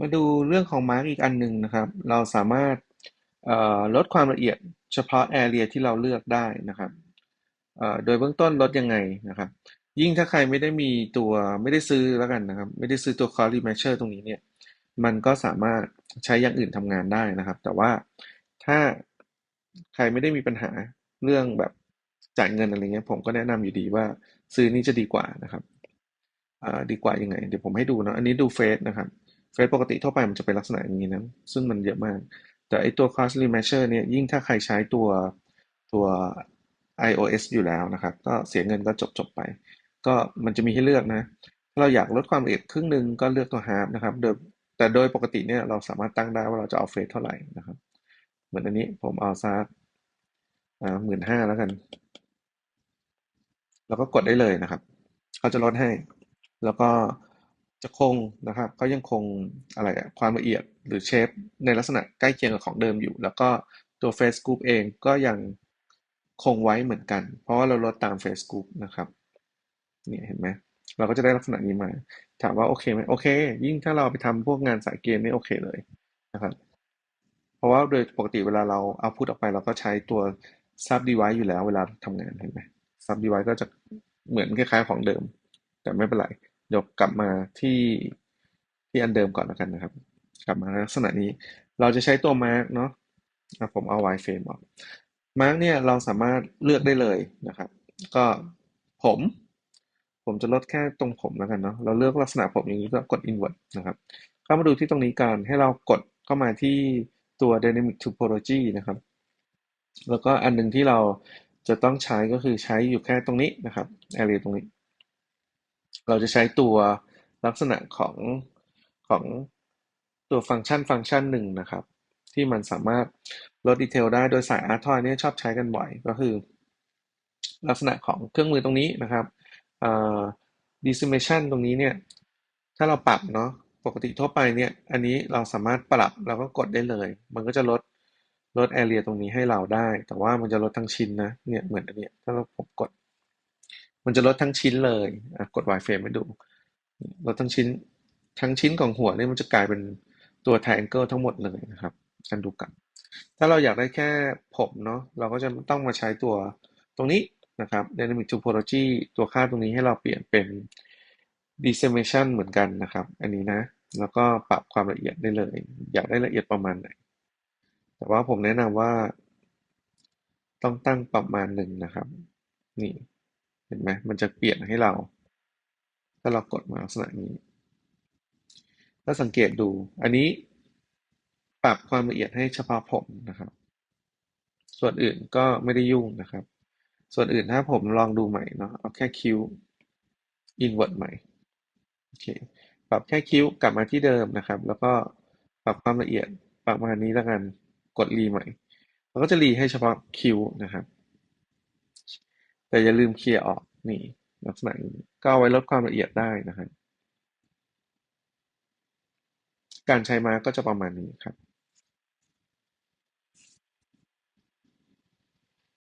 มาดูเรื่องของมาร์กอีกอันหนึ่งนะครับ เราสามารถลดความละเอียดเฉพาะ area ที่เราเลือกได้นะครับโดยเบื้องต้นลดยังไงนะครับ ยิ่งถ้าใครไม่ได้มีตัวไม่ได้ซื้อแล้วกันนะครับ ไม่ได้ซื้อตัว quality measure ตรงนี้เนี่ย มันก็สามารถใช้อย่างอื่นทำงานได้นะครับ แต่ว่าถ้าใครไม่ได้มีปัญหาเรื่องแบบจ่ายเงินอะไรเงี้ย ผมก็แนะนำอยู่ดีว่าซื้อนี่จะดีกว่านะครับอ่าดีกว่ายังไง เดี๋ยวผมให้ดูเนาะอันนี้ดูเฟซนะครับ เฟซปกติทั่วไปมันจะเป็นลักษณะอย่างนี้นะ ซึ่งมันเยอะมาก แต่ไอตัว costly measure เนี่ย ยิ่งถ้าใครใช้ตัวตัว iOS อยู่แล้วนะครับ ก็เสียเงินก็จบจบไป ก็มันจะมีให้เลือกนะ ถ้าเราอยากลดความละเอียดครึ่งหนึ่งก็เลือกตัว half นะครับโดยแต่โดยปกติเนี่ยเราสามารถตั้งได้ว่าเราจะเอาเฟซเท่าไหร่นะครับ เหมือนอันนี้ผมเอาซักหมื่นห้าแล้วกัน แล้วก็กดได้เลยนะครับ เขาจะลดให้ แล้วก็ จะคงนะครับเขายังคงอะไรอะความละเอียดหรือเชฟในลักษณะใกล้เคียงกับของเดิมอยู่ แล้วก็ตัว Face Group เองก็ยังคงไว้เหมือนกัน เพราะว่าเราลดตาม Face Group นะครับเนี่ยเห็นไหมเราก็จะได้ลักษณะนี้มา ถามว่าโอเคไหมโอเค ยิ่งถ้าเราไปทำพวกงานสายเกมนี่โอเคเลยนะครับเพราะว่าโดยปกติเวลาเราเอาพุทออกไปเราก็ใช้ตัว Sub Device อยู่แล้วเวลาทำงานเห็นไหม Sub Device ก็จะเหมือนคล้ายๆของเดิม แต่ไม่เป็นไร ยวกลับมาที่ที่อันเดิมก่อนแล้วกันนะครับ กลับมาลักษณะนี้ เราจะใช้ตัว Mark เนาะอะผมเอา wireframe ออก Mark เนี่ยเราสามารถเลือกได้เลยนะครับ ก็ผม ผมจะลดแค่ตรงผมแล้วกันเนาะ เราเลือกลักษณะผมอย่างนี้ก็กด invert นะครับ เข้ามาดูที่ตรงนี้กันให้เรากดเข้ามาที่ตัว dynamic topology นะครับ แล้วก็อันหนึ่งที่เราจะต้องใช้ก็คือใช้อยู่แค่ตรงนี้นะครับ area ตรงนี้ เราจะใช้ตัวลักษณะของของตัวฟังก์ชันฟังก์ชันหนึ่งนะครับ ที่มันสามารถลดดีเทลได้โดยสาย a r t o y เนี่ยชอบใช้กันบ่อยก็คือ ลักษณะของเครื่องมือตรงนี้นะครับ decimation ตรงนี้เนี่ยถ้าเราปรับเนาะปกติทั่วไปเนี่ย อันนี้เราสามารถปรับเราก็กดได้เลย มันก็จะลดลด area ตรงนี้ให้เราได้ แต่ว่ามันจะลดทั้งชิ้นนะเนี่ยเหมือนอันเนี้ยถ้าเราผมกด มันจะลดทั้งชิ้นเลยกด wireframe ให้ดูลดทั้งชิ้นทั้งชิ้นของหัวนี่มันจะกลายเป็นตัว triangle ทั้งหมดเลยนะครับกันดูกัน ถ้าเราอยากได้แค่ผมเนาะเราก็จะต้องมาใช้ตัวตรงนี้นะครับ dynamic topology ตัวค่าตรงนี้ให้เราเปลี่ยนเป็น decimation เหมือนกันนะครับ อันนี้นะ แล้วก็ปรับความละเอียดได้เลย อยากได้ละเอียดประมาณไหน แต่ว่าผมแนะนำว่า ต้องตั้งประมาณหนึ่งนะครับ นี่ เห็นไหมมันจะเปลี่ยนให้เรา ถ้าเรากดมาลักษณะนี้ ถ้าสังเกตดู อันนี้ปรับความละเอียดให้เฉพาะผมนะครับ ส่วนอื่นก็ไม่ได้ยุ่งนะครับ ส่วนอื่นถ้าผมลองดูใหม่เนาะ เอาแค่คิ้ว invert ใหม่ โอเค ปรับแค่คิ้วกลับมาที่เดิมนะครับ แล้วก็ปรับความละเอียดประมาณนี้แล้วกัน กดรีใหม่ มันก็จะรีให้เฉพาะคิ้วนะครับ แต่อย่าลืมเคลียร์ออกนี่ลักษณะนี้ก็เอาไว้ลดความละเอียดได้นะครับการใช้มาก็จะประมาณนี้ครับ